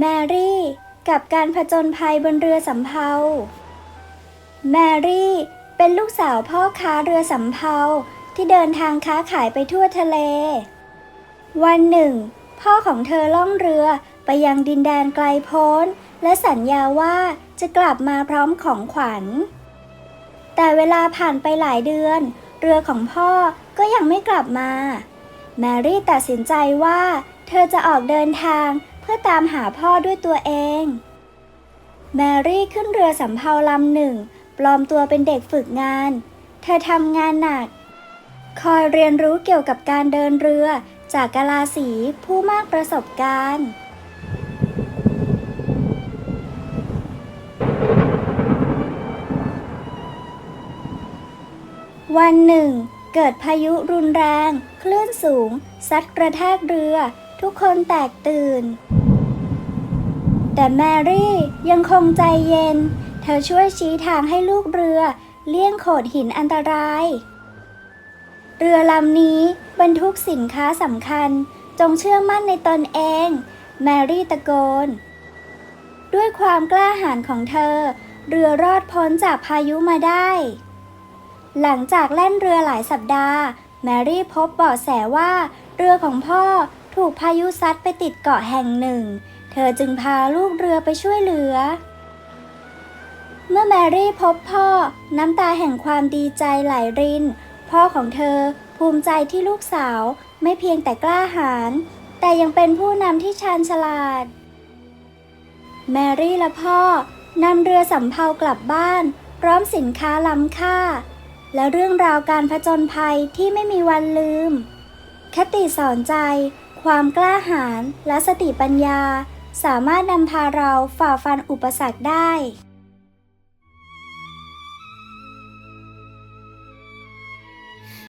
แมรี่กับการผจญภัยบนเรือสำเภา แมรี่เป็นลูกสาวพ่อค้าเรือสำเภาที่เดินทางค้าขายไปทั่วทะเล วันหนึ่ง พ่อของเธอล่องเรือไปยังดินแดนไกลโพ้น และสัญญาว่าจะกลับมาพร้อมของขวัญ แต่เวลาผ่านไปหลายเดือน เรือของพ่อก็ยังไม่กลับมา แมรี่ตัดสินใจว่า เธอจะออกเดินทาง พื่อตามหาพ่อด้วยตัวเอง แมรี่ขึ้นเรือสำเภาลำหนึ่ง ปลอมตัวเป็นเด็กฝึกงาน เธอทำงานหนัก คอยเรียนรู้เกี่ยวกับการเดินเรือจากกาลาสีผู้มากประสบการณ์วันหนึ่ง เกิดพายุรุนแรง คลื่นสูง ซัดกระแทกเรือ ทุกคนแตกตื่น แต่แมรี่ยังคงใจเย็น เธอช่วยชี้ทางให้ลูกเรือ เลี่ยงโขดหินอันตราย เรือลำนี้บรรทุกสินค้าสำคัญ จงเชื่อมั่นในตนเอง แมรี่ตะโกน ด้วยความกล้าหาญของเธอ เรือรอดพ้นจากพายุมาได้ หลังจากแล่นเรือหลายสัปดาห์ แมรี่พบเบาะแสว่า เรือของพ่อถูกพายุซัดไปติดเกาะแห่งหนึ่ง ธอจึงพาลูกเรือไปช่วยเหลือ เมื่อแมรี่พบพ่อน้ำตาแห่งความดีใจไหลริน พ่อของเธอภูมิใจที่ลูกสาวไม่เพียงแต่กล้าหาญแต่ยังเป็นผู้นำที่ชาญฉลาด แมรี่และพ่อนำเรือสำเภากลับบ้าน พร้อมสินค้าล้ำค่า และเรื่องราวการผจญภัยที่ไม่มีวันลืม คติสอนใจ ความกล้าหาญและสติปัญญา สามารถนำพาเราฝ่าฟันอุปสรรคได้